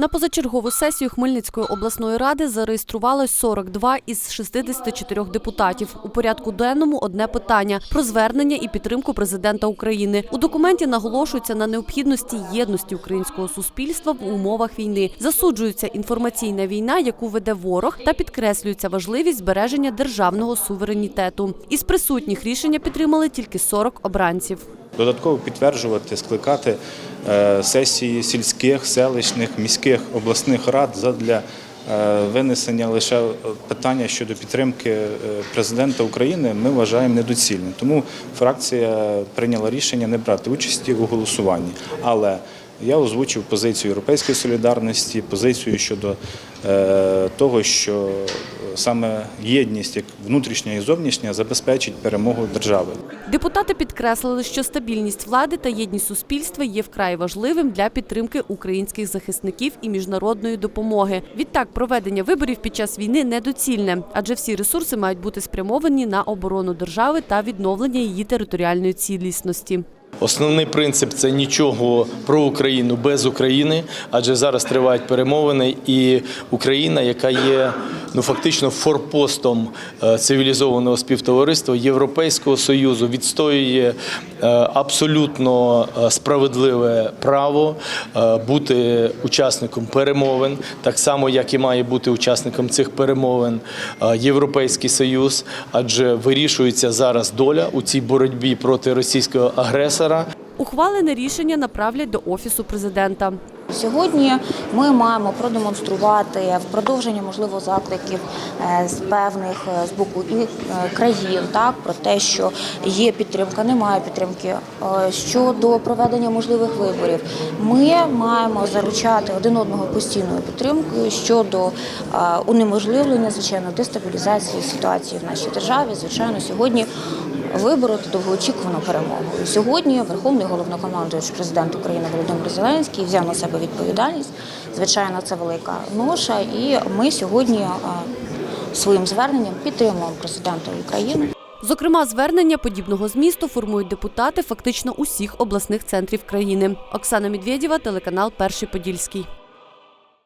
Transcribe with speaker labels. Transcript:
Speaker 1: На позачергову сесію Хмельницької обласної ради зареєструвалось 42 із 64 депутатів. У порядку денному одне питання про звернення і підтримку президента України. У документі наголошується на необхідності єдності українського суспільства в умовах війни. Засуджується інформаційна війна, яку веде ворог, та підкреслюється важливість збереження державного суверенітету. Із присутніх рішення підтримали тільки 40 обранців.
Speaker 2: Додатково підтверджувати, скликати е, сесії сільських, селищних, міських, обласних рад для е, винесення лише питання щодо підтримки е, президента України ми вважаємо недоцільним. Тому фракція прийняла рішення не брати участі у голосуванні. Але я озвучив позицію Європейської солідарності, позицію щодо е, того, що саме єдність, як внутрішня і зовнішня, забезпечить перемогу держави.
Speaker 1: Депутати підкреслили, що стабільність влади та єдність суспільства є вкрай важливим для підтримки українських захисників і міжнародної допомоги. Відтак, проведення виборів під час війни недоцільне, адже всі ресурси мають бути спрямовані на оборону держави та відновлення її територіальної цілісності.
Speaker 3: Основний принцип це нічого про Україну без України, адже зараз тривають перемовини, і Україна, яка є ну фактично форпостом е, цивілізованого співтовариства Європейського союзу, відстоює е, абсолютно е, справедливе право бути учасником перемовин, так само як і має бути учасником цих перемовин Європейський Союз, адже вирішується зараз доля у цій боротьбі проти російського агресора.
Speaker 1: Ухвалене рішення направлять до офісу президента.
Speaker 4: Сьогодні ми маємо продемонструвати в продовження можливо закликів е, з певних е, з боку і е, країн, так про те, що є підтримка, немає підтримки щодо проведення можливих виборів. Ми маємо заручати один одного постійною підтримкою щодо унеможливлення звичайно дестабілізації ситуації в нашій державі. Звичайно, сьогодні вибороти довгоочікувану перемогу. Сьогодні Верховний головнокомандуючий президент України Володимир Зеленський взяв на себе відповідальність. Звичайно, це велика ноша, і ми сьогодні е, своїм зверненням підтримуємо президента України.
Speaker 1: Зокрема, звернення подібного змісту формують депутати фактично усіх обласних центрів країни. Оксана Медведєва, телеканал Перший Подільський.